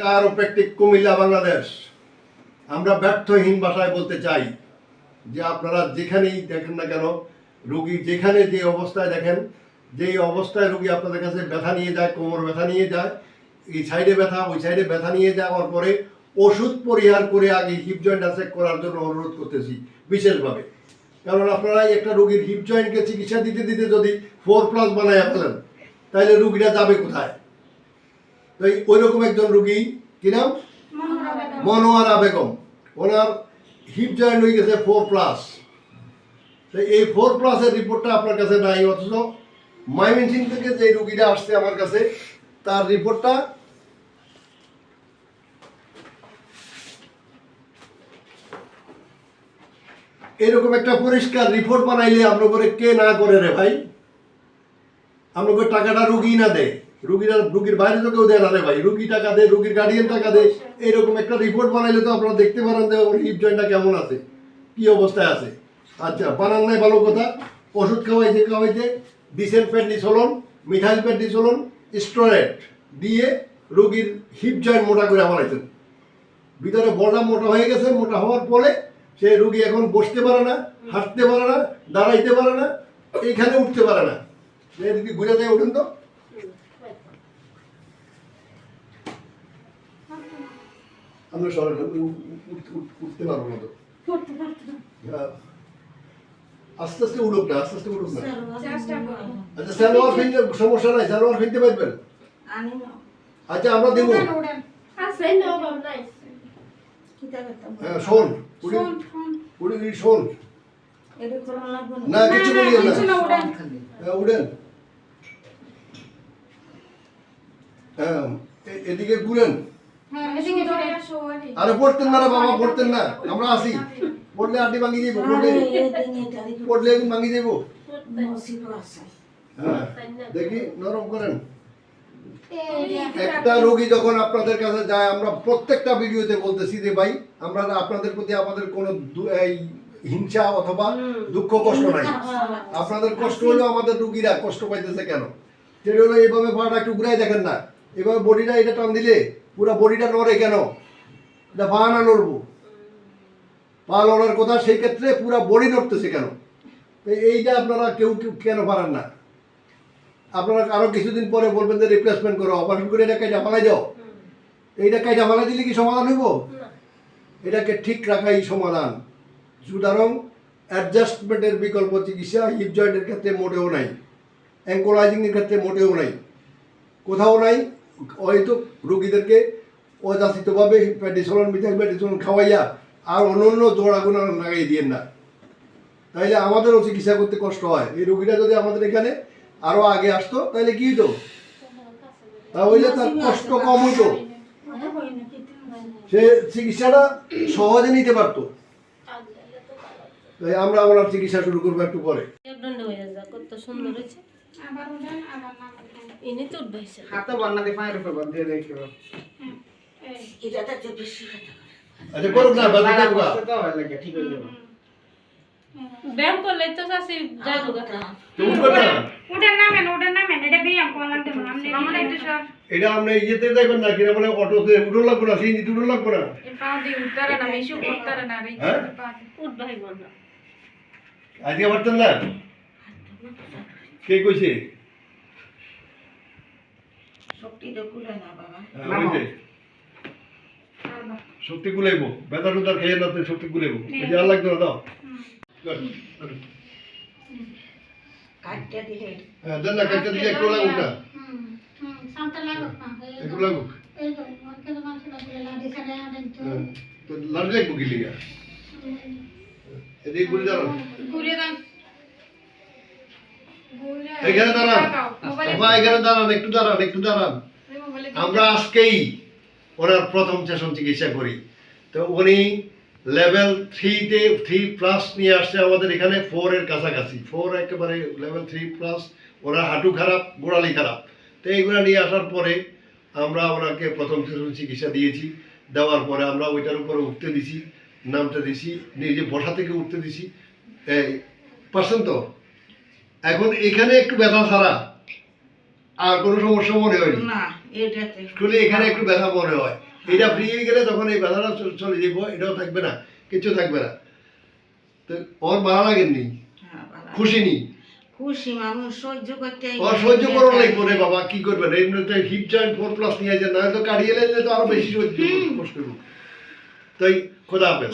কারোপ্র্যাকটিক কুমিল্লা, বাংলাদেশ। আমরা ব্যর্থহীন ভাষায় বলতে চাই যে আপনারা যেখানেই দেখেন না কেন, রুগী যেখানে যে অবস্থায় দেখেন, যেই অবস্থায় রুগী আপনাদের কাছে ব্যথা নিয়ে যায়, কোমর ব্যথা নিয়ে যায়, এই সাইডে ব্যথা, ওই সাইডে ব্যথা নিয়ে যাওয়ার পরে ওষুধ পরিহার করে আগে হিপ জয়েন্ট অ্যাসেক করার জন্য অনুরোধ করতেছি, বিশেষভাবে। কারণ আপনারা একটা রুগীর হিপ জয়েন্টকে চিকিৎসা দিতে দিতে যদি ফোর প্লাস বানায় ফেলেন তাহলে রুগীরা যাবে কোথায়? তো এই ওইরকম একজন রুগী, কি নাম? মনোয়ারা বেগম। ওনার হিপ জয়েন্ট হয়ে গেছে ফোর প্লাস তো এই ফোর প্লাসের রিপোর্টটা আপনার কাছে নাই, অথচ ময়মনসিং থেকে যে রুগীটা আসছে আমার কাছে, তার রিপোর্টটা এরকম একটা পরিষ্কার রিপোর্ট বানাইলে আমরা করে কে না করে রে ভাই? করে টাকাটা রুগী না দেয়। রুগীরা রুগীর বাইরে দেয় ভাই। রুগী টাকা দেয় রুগীর গার্ডিয়ান টাকা দেয় একটা রিপোর্ট বানাইলে তো আপনারা দেখতে পারেন যে ওর হিপ জয়েন্টটা কেমন আছে, কি অবস্থায় আছে। আচ্ছা ভালো কথা। ওষুধ খাওয়াইছে খাওয়াইছে দিয়ে রুগীর হিপ জয়েন্ট মোটা করে বানাইছেন। ভিতরে বড়া মোটা হয়ে গেছে, মোটা হওয়ার পরে সে রুগী এখন বসতে পারে না, হাঁটতে পারে না, দাঁড়াইতে পারে না, এইখানে উঠতে পারে না। ঘুরে উঠুন তো। আমরা সরেন উঠতে পারব না তো। হ্যাঁ। আস্তে আস্তে উঠুক না আস্তে আস্তে উঠুক না। আচ্ছা সালোয়ার ফিনতে সমস্যা নাই সালোয়ার ফিনতে পারবেন আচ্ছা আমরা দেবো। হ্যাঁ শোন উড়ি শোন না। কিছু বলিও না। হ্যাঁ উড়েন। হ্যাঁ এদিকে ঘুরেন। আরে পড়তেন না রে বাবা পড়তেন না। আমরা আসি। পড়লে আড্ডি ভাঙি পড়লে। পড়লে একদিন ভাঙি হ্যাঁ দেখি নরম করেন। একটা রোগী যখন আপনাদের কাছে যায় আমরা প্রত্যেকটা ভিডিওতে বলতেছি যে ভাই আমরা আপনাদের প্রতি আমাদের কোনো হিংসা অথবা দুঃখ কষ্ট নাই। আপনাদের কষ্ট হলো আমাদের রুগীরা কষ্ট পাইতেছে কেন? সেটা হলো এইভাবে পাটা একটু ঘুরাই দেখেন না। এভাবে বডিটা এটা টান দিলে পুরো বডিটা নড়ে কেন? এটা পা না নড়বো। পা নড়ার কথা সেই ক্ষেত্রে পুরো বডি নড়তেছে কেন? এইটা আপনারা কেউ কেউ কেন পারেন না? আপনারা আরও কিছুদিন পরে বলবেন যে রিপ্লেসমেন্ট করো অপারেশন করে এটা কাইটা ফালাই দাও। এইটা কাইটা ফালাই দিলে কি সমাধান হইব? এটাকে ঠিক রাখাই সমাধান। সুতরাং অ্যাডজাস্টমেন্টের বিকল্প চিকিৎসা হিপ জয়েন্টের ক্ষেত্রে মোটেও নাই। অ্যাঙ্কোলাইজিংয়ের ক্ষেত্রে মোটেও নাই। কোথাও নাই। হয়তো রুগীদেরকে অযাচিতভাবে প্যাডিসলন মিথাইল প্যাডিসলন খাওয়াইয়া আর অন্য অন্য জোড়াগুলো লাগাই দিয়েন না। তাইলে আমাদেরও চিকিৎসা করতে কষ্ট হয়। এই রুগীটা যদি আমাদের এখানে আরও আগে আসতো তাহলে কি হতো তাহলে তার কষ্ট কম হতো সে চিকিৎসাটা সহজে নিতে পারতো। তাই আমরা ওনার চিকিৎসা শুরু করব একটু পরে। একদণ্ড হয়ে যা কত সুন্দর হয়েছে এনে তো উঠবাইছে হাতে বান্না দিয়ে পায়ের উপর বাদ দিয়ে রেখে আচ্ছা করুক না বাদ দেখব। তো ভালো লাগে ঠিক হয়ে যাবে ব্যায়াম করলে তো চাষি যাই হোক তুমি উঠবে না ওটার নামেন ওটার নামেন। এটা ব্যায়াম করা লাগবে না আমার একটু সব এটা আপনি ইয়েতে দেখবেন না কিনা মানে অটোতে উঠো লাগবো না সিএনজি উঠো লাগবো না। পা দিয়ে উত্তরে না মেশু উত্তরে না রে হ্যাঁ? উঠবাই বন্ধ আজকে পারতেন না কে কইছে? হ্যাঁ? শক্তি টুতা খেয়ে না তো শক্তি গুলাইব এই যে আর লাগতো না দাও। কর, কর। হ্যাঁ দেন না দিলে একটু লাগুক না। একটু লাগুক। হ্যাঁ তো লাড়ি লাগবো কি লিগা? এদিকে ঘুরে দাঁড়ান ঘুরে দেন এখানে দাঁড়ান। বাবা এখানে দাঁড়ান একটু দাঁড়ান একটু দাঁড়ান। আমরা আজকেই ওনার প্রথম সেশন চিকিৎসা করি। তো উনি লেভেল থ্রিতে থ্রি প্লাস নিয়ে আসছে আমাদের এখানে ফোরের কাছাকাছি। ফোর একেবারে লেভেল থ্রি প্লাস ওনার হাঁটু খারাপ গোড়ালি খারাপ। তো এইগুলো নিয়ে আসার পরে আমরা ওনাকে প্রথম সেশন চিকিৎসা দিয়েছি। দেওয়ার পরে আমরা ওইটার উপরে উঠতে দিছি নামতে দিছি নিজে বসা থেকে উঠতে দিছি। এই পারছেন তো? এখন এখানে একটু ব্যথা ছাড়া আর কোনো সমস্যা মনে হয়নি? না এখানে একটু ব্যথা মনে হয়। এটা ফ্রি হয়ে গেলে তখন এই ব্যথাটা চলে- যাব এটাও থাকবে না কিছু থাকবে না। তো ওর ভালো লাগেননি? হ্যাঁ, খুশি নি খুশি মানুষ সহ্য করতে ওর সহ্য করো লাগবো রে বাবা কি করবেন এমনিতে হিপ জয়েন্ট ফোর প্লাস নিয়ে না তো কাটিয়ে এলে তো আরও বেশি সহ্য কষ্ট তাই খোদা হাফেজ।